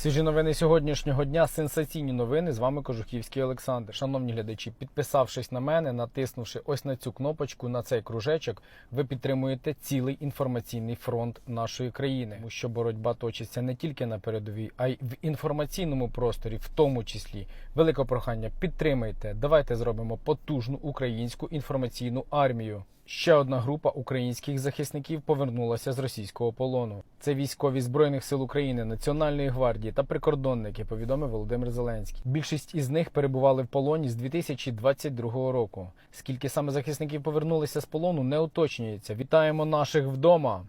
Свіжі новини сьогоднішнього дня, сенсаційні новини. З вами Кожухівський Олександр. Шановні глядачі, підписавшись на мене, натиснувши ось на цю кнопочку, на цей кружечок, ви підтримуєте цілий інформаційний фронт нашої країни. Тому що боротьба точиться не тільки на передовій, а й в інформаційному просторі, в тому числі. Велике прохання, підтримайте. Давайте зробимо потужну українську інформаційну армію. Ще одна група українських захисників повернулася з російського полону. Це військові збройних сил України, Національної гвардії та прикордонники. Повідомив Володимир Зеленський. Більшість із них перебували в полоні з 2022 року. Скільки саме захисників повернулися з полону, не уточнюється. Вітаємо наших вдома.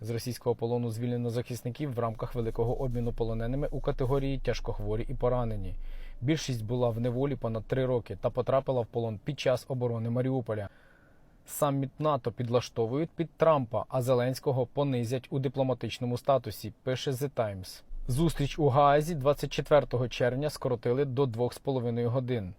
З російського полону звільнено захисників в рамках великого обміну полоненими у категорії тяжкохворі і поранені. Більшість була в неволі понад три роки та потрапила в полон під час оборони Маріуполя. Саміт НАТО підлаштовують під Трампа, а Зеленського понизять у дипломатичному статусі. Пише The Times. Зустріч у Гаазі 24 червня скоротили до 2,5 годин,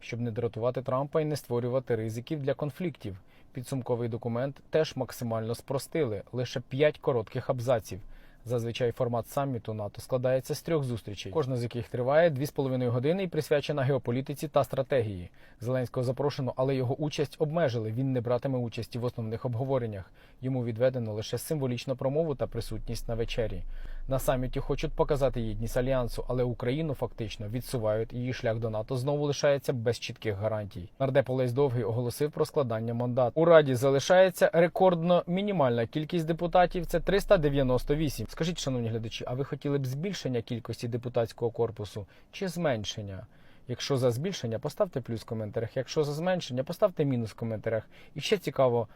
щоб не дратувати Трампа і не створювати ризиків для конфліктів. Підсумковий документ теж максимально спростили лише 5 коротких абзаців. Зазвичай формат саміту НАТО складається з трьох зустрічей, кожна з яких триває 2,5 години і присвячена геополітиці та стратегії. Зеленського запрошено, але його участь обмежили. Він не братиме участі в основних обговореннях. Йому відведено лише символічну промову та присутність на вечері. На саміті хочуть показати єдність альянсу, але Україну фактично відсувають. Її шлях до НАТО знову лишається без чітких гарантій. Нардеп Олесь Довгий оголосив про складання мандату. У раді залишається рекордно мінімальна кількість депутатів. Це 398. Скажіть, шановні глядачі, а ви хотіли б збільшення кількості депутатського корпусу чи зменшення? Якщо за збільшення, поставте плюс в коментарях. Якщо за зменшення, поставте мінус в коментарях. І ще цікаво,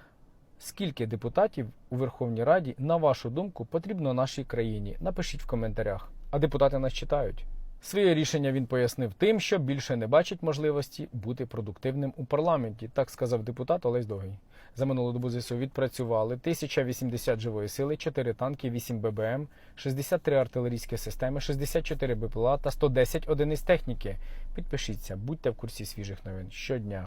скільки депутатів у Верховній Раді, на вашу думку, потрібно нашій країні? Напишіть в коментарях. А депутати нас читають. Своє рішення він пояснив тим, що більше не бачить можливості бути продуктивним у парламенті, так сказав депутат Олесь Довгий. За минулу добу ЗСУ відпрацювали 1080 живої сили, 4 танки, 8 ББМ, 63 артилерійські системи, 64 БПЛА та 110 одиниць техніки. Підпишіться, будьте в курсі свіжих новин щодня.